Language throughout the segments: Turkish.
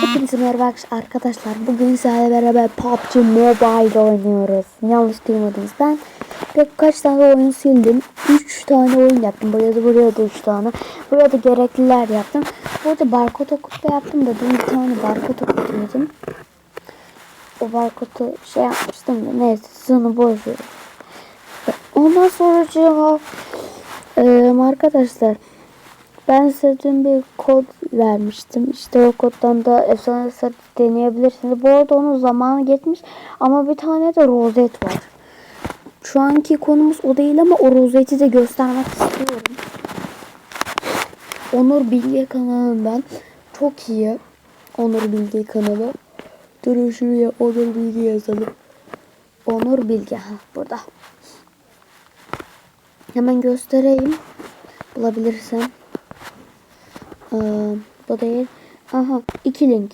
Hepinize merhaba arkadaşlar. Bugün sizlerle beraber PUBG Mobile oynuyoruz. Yanlış duymadınız. Ben pek kaç tane oyun sildim. 3 tane oyun yaptım. Buraya da buraya da 3 tane. Buraya da gerekliler yaptım. Burada barkod okutma yaptım da dün bir tane barkod okutuyordum. O barkodu şey yapmıştım da neyse siz onu verin. Ondan sonra e, arkadaşlar ben size dün bir kod vermiştim. İşte o koddan da efsane set deneyebilirsiniz. Bu arada onun zamanı geçmiş ama bir tane de rozet var. Şu anki konumuz o değil ama o rozeti de göstermek istiyorum. Onur Bilge kanalından çok iyi. Onur Bilge kanalı. Durun şuraya Onur Bilge yazalım. Onur Bilge ha burada. Hemen göstereyim. Bulabilirsem. Ee, bu değil. Aha iki link.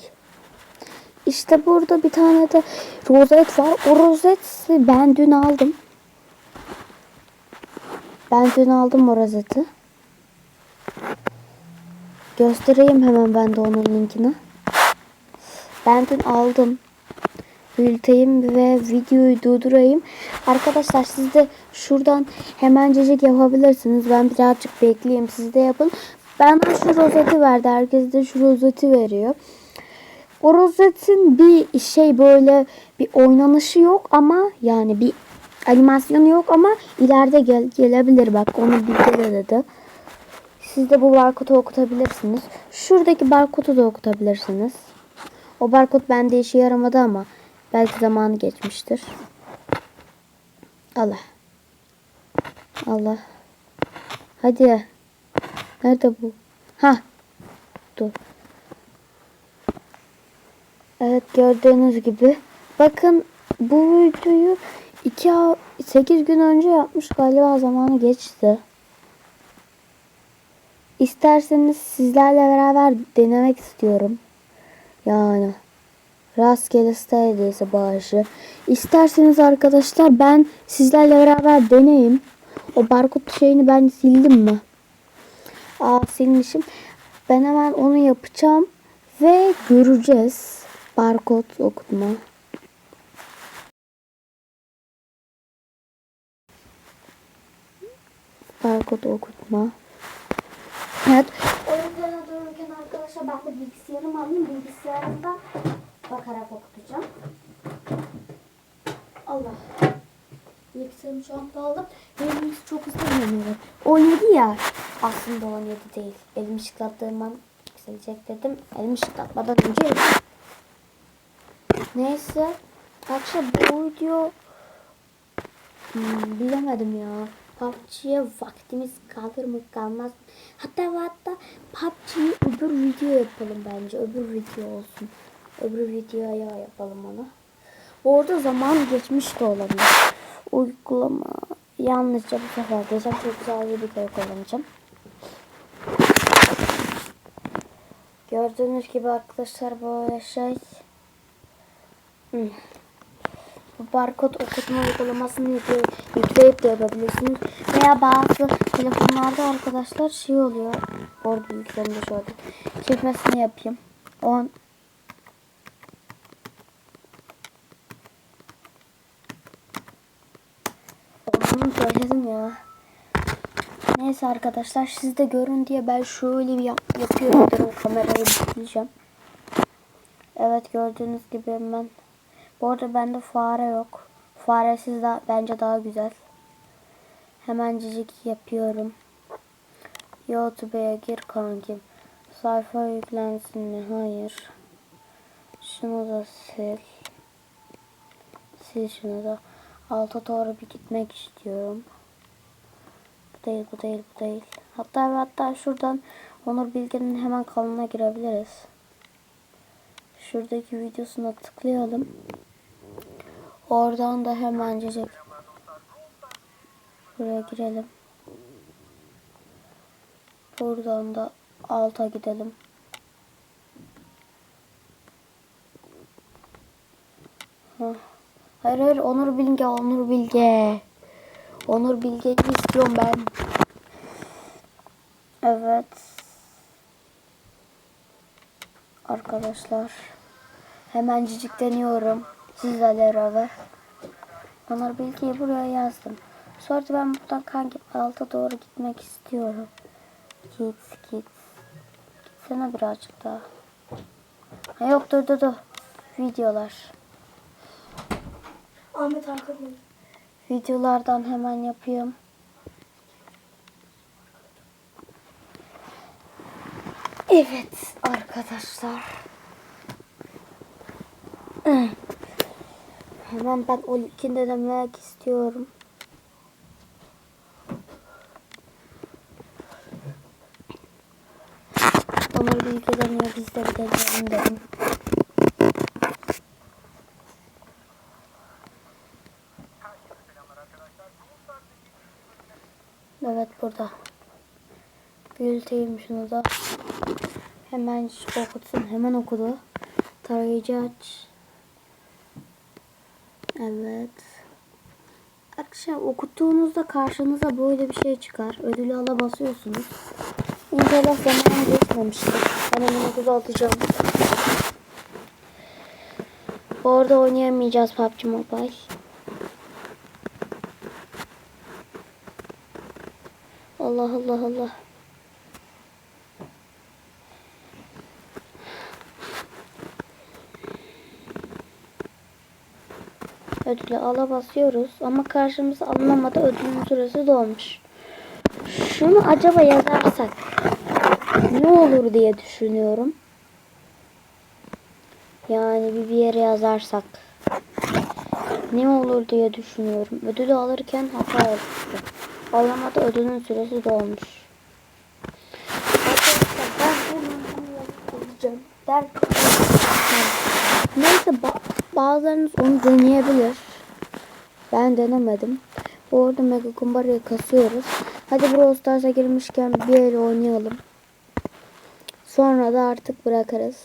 İşte burada bir tane de rozet var. O rozeti ben dün aldım. Ben dün aldım o rozeti. Göstereyim hemen ben de onun linkini. Ben dün aldım. Büyüteyim ve videoyu durdurayım. Arkadaşlar siz de şuradan hemencecik yapabilirsiniz. Ben birazcık bekleyeyim. Siz de yapın. Benden şu rozeti verdi. Herkes de şu rozeti veriyor. O rozetin bir şey böyle bir oynanışı yok ama yani bir animasyonu yok ama ileride gel gelebilir. Bak onu bir kere dedi. Siz de bu barkodu okutabilirsiniz. Şuradaki barkodu da okutabilirsiniz. O barkod bende işe yaramadı ama belki zamanı geçmiştir. Allah. Allah. Hadi. Nerede bu? Ha. Dur. Evet gördüğünüz gibi. Bakın bu videoyu 2 8 gün önce yapmış galiba zamanı geçti. İsterseniz sizlerle beraber denemek istiyorum. Yani rastgele stylesi bağışı. İsterseniz arkadaşlar ben sizlerle beraber deneyim. O barkod şeyini ben sildim mi? Aa silmişim. Ben hemen onu yapacağım ve göreceğiz. Barkod okutma. Barkod okutma. Evet. Oyunlara dururken arkadaşlar ben de bilgisayarımı alayım. Bilgisayarımda bakarak okutacağım. Allah. Bilgisayarımı şu anda aldım. Benim çok hızlı yanıyor. 17 ya. Aslında 17 değil. Elimi şıklattığım an yükselecek dedim. Elimi şıklatmadan önce Neyse. Arkadaşlar bu video hmm, bilemedim ya. PUBG'ye vaktimiz kalır mı kalmaz mı? Hatta hatta PUBG'yi öbür video yapalım bence. Öbür video olsun. Öbür videoya yapalım onu. Orada zaman geçmiş de olabilir. Uygulama yalnızca bu sefer geçen çok güzel bir video kullanacağım. Gördüğünüz gibi arkadaşlar böyle şey bu barkod okutma uygulamasını yükleyip de yapabilirsiniz. Veya bazı telefonlarda arkadaşlar şey oluyor. Orada bilgisayarımda şöyle. Çekmesini yapayım. 10 Onu söyledim ya. Neyse arkadaşlar siz de görün diye ben şöyle bir yap yapıyorum. Kamerayı bitireceğim. Evet gördüğünüz gibi hemen. Bu arada bende fare yok. Faresiz de bence daha güzel. Hemencik yapıyorum. YouTube'a gir kankim. Sayfa yüklensin mi? Hayır. Şunu da sil. Sil şunu da. Alta doğru bir gitmek istiyorum. Bu değil, bu değil, bu değil. Hatta ve hatta şuradan Onur Bilge'nin hemen kanalına girebiliriz. Şuradaki videosuna tıklayalım. Oradan da hemencecik buraya girelim. Buradan da alta gidelim. Heh. Hayır hayır Onur Bilge Onur Bilge. Onur Bilge'yi istiyorum ben. Evet. arkadaşlar. Hemencik deniyorum. Sizlerle beraber. Onur bilgiyi buraya yazdım. Sonra ben buradan kanki alta doğru gitmek istiyorum. Git git. Gitsene birazcık daha. Ha, yok dur dur dur. Videolar. Ahmet arkada. Videolardan hemen yapıyorum. Evet arkadaşlar. Hemen ben o linkini denemek istiyorum. Onur bilgi deniyor biz de deneyelim dedim. Evet burada. Büyüteyim şunu da. Hemen okutsun. Hemen okudu. Tarayıcı aç. Evet. Arkadaşlar okuttuğunuzda karşınıza böyle bir şey çıkar. Ödülü ala basıyorsunuz. İnşallah zaman geçmemiştir. Ben hemen okudu atacağım. Orada oynayamayacağız PUBG Mobile. Allah Allah Allah. Ödülü ala basıyoruz ama karşımıza alınamadı ödülün süresi dolmuş. Şunu acaba yazarsak ne olur diye düşünüyorum. Yani bir, yere yazarsak ne olur diye düşünüyorum. Ödülü alırken hata yaptı. Alamadı ödülün süresi dolmuş. Arkadaşlar ben hemen bunu yapacağım. Neyse ba- bazılarınız onu deneyebilir. Ben denemedim. Bu arada Mega Kumbara'yı kasıyoruz. Hadi Brawl Stars'a girmişken bir el oynayalım. Sonra da artık bırakırız.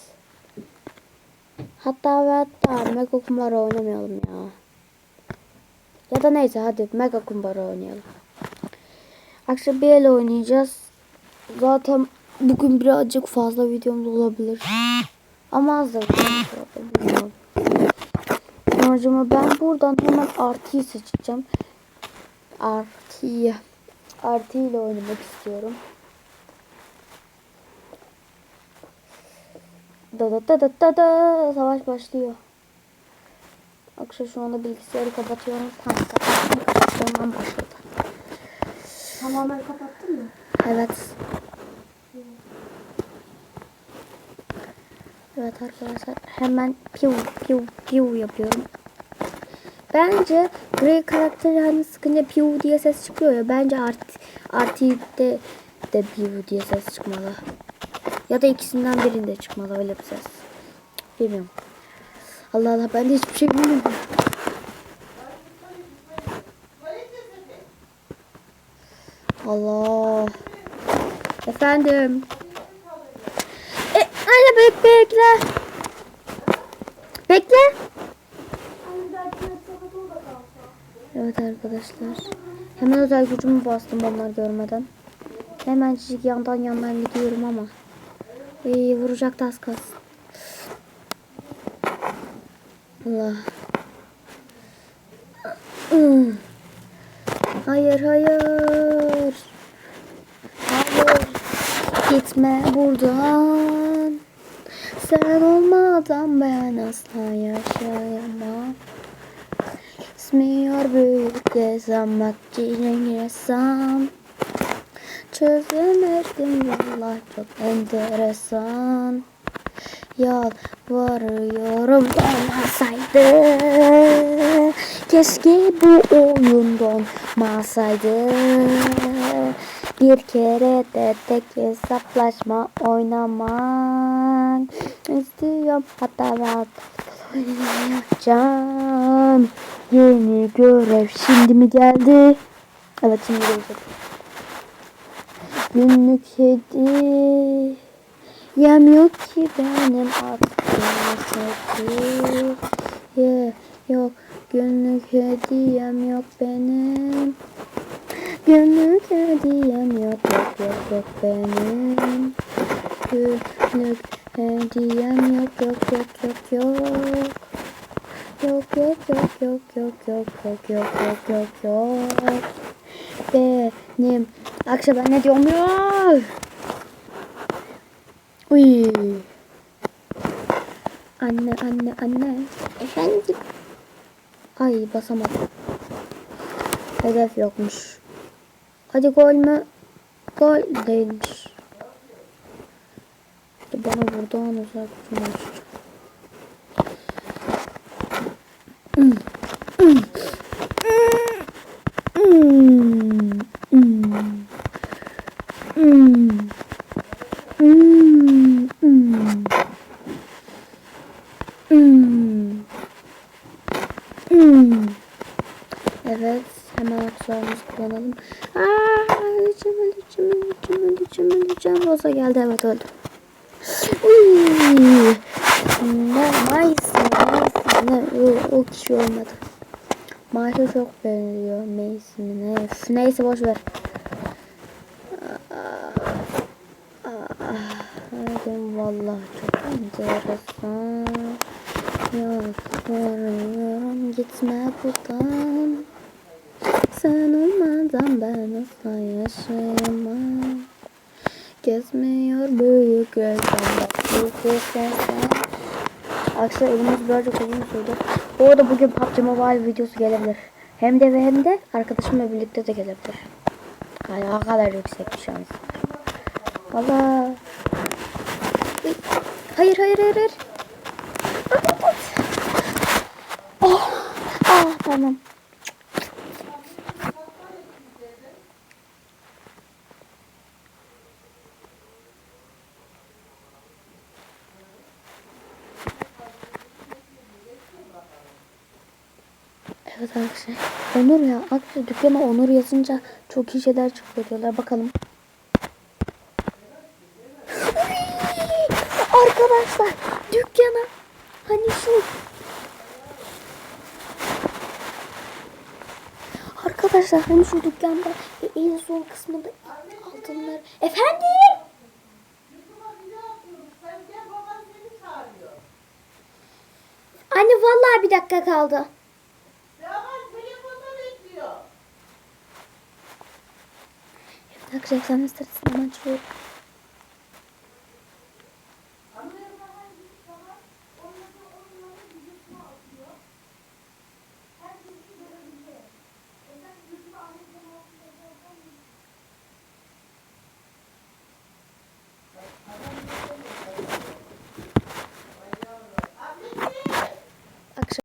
Hatta ve hatta Mega Kumbara oynamayalım ya. Ya da neyse hadi Mega Kumbara oynayalım. Akşam bir el oynayacağız. Zaten bugün birazcık fazla videomuz olabilir. Ama az da bilmiyorum. Sonucuma ben buradan hemen artıyı seçeceğim. Artıyı. Artı ile oynamak istiyorum. Da da da da da da savaş başlıyor. Akşam şu anda bilgisayarı kapatıyorum. Tamam kapattım. Başladı. Tamamen kapattın mı? Evet. Evet arkadaşlar hemen piu piu piu yapıyorum. Bence buraya karakteri hani sıkınca piu diye ses çıkıyor ya. Bence art artide de piu diye ses çıkmalı. Ya da ikisinden birinde çıkmalı öyle bir ses. Bilmiyorum. Allah Allah ben de hiçbir şey bilmiyorum. Allah. Efendim. E, anne bek bekle. Bekle. Hani belki mesela da kalsa. Evet arkadaşlar. Hemen özel gücümü bastım onlar görmeden. Hemen çizik yandan yandan gidiyorum ama. İyi vuracak da az kalsın. Allah. Hayır hayır. Hayır. Gitme buradan. Sen olmadan ben asla yaşayamam. Esmiyor büyük yaşamak için ressam. Çözemedim yollar çok enteresan. Yalvarıyorum olmasaydı. Keşke bu oyun donmasaydı. Bir kere de tek hesaplaşma oynamak istiyorum. Hatta ben oynayacağım. Yeni görev şimdi mi geldi? Evet şimdi gelecek. Günlük hediye Yem yok ki benim aklımda hediye yok Günlük hediyem yok benim Günlük hediyem yok yok yok yok benim Günlük Hediyem yok yok yok yok yok. Yok yok yok yok yok yok yok yok yok yok yok. Benim akşam ben ne diyorum ya? Uy. Anne anne anne. Efendim. Ay basamadım. Hedef yokmuş. Hadi gol mü? Gol değilmiş. Bana buradan uzak tutmuş. Geldi, evet öldüm. Uy. Ne, nice. Ne, o, o kişi olmadı. Maç'a çok benziyor. Mace mi ne? Üf, Neyse boş ver. Hadi vallahi çok enteresan. Yalvarıyorum gitme buradan. Sen olmadan ben asla yaşayamam. Gezmiyor büyük gözler. Büyük gözler. Arkadaşlar elimiz birazcık uzun sürdü. Bu arada bugün PUBG Mobile videosu gelebilir. Hem de ve hem de arkadaşımla birlikte de gelebilir. Yani o kadar yüksek bir şans. Valla. Hayır hayır hayır hayır. Oh. Ah tamam. Evet arkadaşlar. Onur ya. Arkadaşlar dükkana Onur yazınca çok iyi şeyler çıkıyor diyorlar. Bakalım. Arkadaşlar dükkana hani şu Arkadaşlar hani şu dükkanda en son kısmında altınlar. Efendim? Anne vallahi bir dakika kaldı. Arkadaşlar sırasında maç yok.